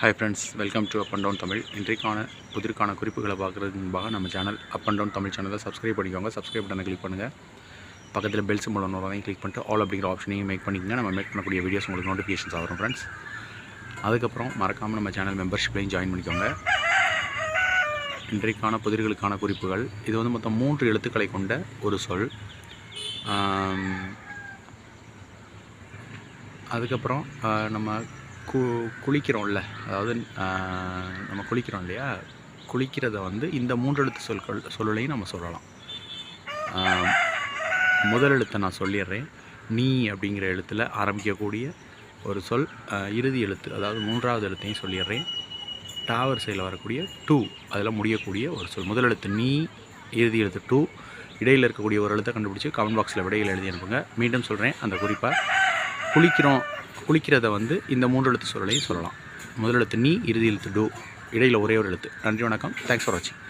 Hi friends welcome to up and down Tamil இன்றைக்கான புதிர்கான குறிப்புகளை பார்க்குறதுக்கு முன்பாக நம்ம channel up and down Tamil சேனலை சப்ஸ்கிரைப் பண்ணிக்கோங்க. சப்ஸ்கிரைப் பட்டனை கிளிக் பண்ணுங்கள் பக்கத்தில் பெல் சிம்பிள் ஒன்று வரையும் கிளிக் பண்ணிட்டு ஆல் அப்படிங்கிற ஆப்ஷனையும் மேக் பண்ணிக்கங்க. நம்ம மேக் பண்ணக்கூடிய வீடியோஸ் உங்களுக்கு நோட்டிஃபிகேஷன்ஸ் வரும் ஃப்ரெண்ட்ஸ் அதுக்கப்புறம் மறக்காமல் நம்ம சேனல் மெம்பர்ஷிப்லையும் ஜாயின் பண்ணிக்கோங்க. இன்றைக்கான புதிர்களுக்கான குறிப்புகள். இது வந்து மொத்தம் மூன்று எழுத்துக்களை கொண்ட ஒரு சொல். அதுக்கப்புறம் நம்ம கு குளிக்கிறோம்ல. அதாவது நம்ம குளிக்கிறோம் இல்லையா? குளிக்கிறத வந்து இந்த மூன்று எழுத்து சொற்கள் சொல்லலையும் நம்ம சொல்லலாம். முதல் எழுத்தை நான் சொல்லிடுறேன். நீ அப்படிங்கிற எழுத்தில் ஆரம்பிக்கக்கூடிய ஒரு சொல் இறுதி எழுத்து அதாவது மூன்றாவது எழுத்தையும் சொல்லிடுறேன். டாவர் சைடில் வரக்கூடிய டூ அதில் முடியக்கூடிய ஒரு சொல். முதல் எழுத்து நீ இறுதி எழுத்து டூ. இடையில் இருக்கக்கூடிய ஒரு எழுத்தை கண்டுபிடிச்சி கமெண்ட் பாக்ஸில் விடையில் எழுதி அனுப்புங்க. மீண்டும் சொல்கிறேன் அந்த குறிப்பாக குளிக்கிறோம் குளிக்கிறத வந்து இந்த மூன்று எழுத்து சொல்லலையும் சொல்லலாம். முதல் எழுத்து நீ இறுதி எழுத்து டூ. இடையில் ஒரே ஒரு எழுத்து. நன்றி வணக்கம். தேங்க்ஸ் ஃபார் வாட்சிங்